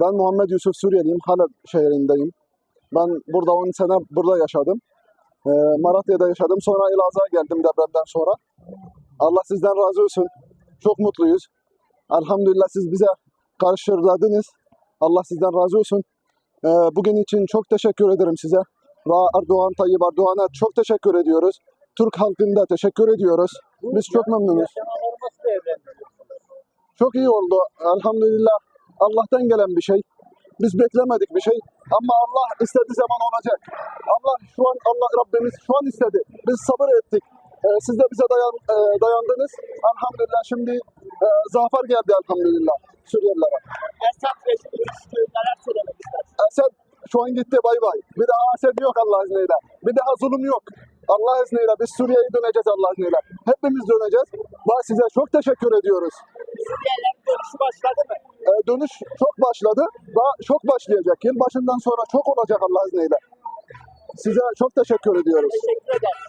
Ben Muhammed Yusuf Suriyeliyim. Halep şehrindeyim. Ben burada 10 sene burada yaşadım. Ee, Maratya'da yaşadım. Sonra Elazığ'a geldim depremden sonra. Allah sizden razı olsun. Çok mutluyuz. Elhamdülillah siz bize karşıladınız. Allah sizden razı olsun. Ee, bugün için çok teşekkür ederim size. Ve Erdoğan Tayyip Erdoğan'a çok teşekkür ediyoruz. Türk halkında teşekkür ediyoruz. Biz çok memnunuz. Çok iyi oldu. Elhamdülillah. Allah'tan gelen bir şey. Biz beklemedik bir şey. Ama Allah istediği zaman olacak. Allah şu an Allah Rabbimiz şu an istedi. Biz sabır ettik. Ee, siz de bize dayan, e, dayandınız. Elhamdülillah şimdi e, zafer geldi elhamdülillah Suriyelilere. Esad rejimi. Neler söylemek istersiniz? Esed şu an gitti bay bay. Bir daha Esed yok Allah izniyle. Bir daha zulüm yok. Allah izniyle biz Suriye'ye döneceğiz Allah izniyle. Hepimiz döneceğiz. Ve size çok teşekkür ediyoruz. Suriyelilerin dönüşü başladı mı? E, dönüş çok başladı. Daha çok başlayacak. Yılbaşından sonra çok olacak Allah izniyle. Size çok teşekkür ediyoruz. Teşekkür ederim.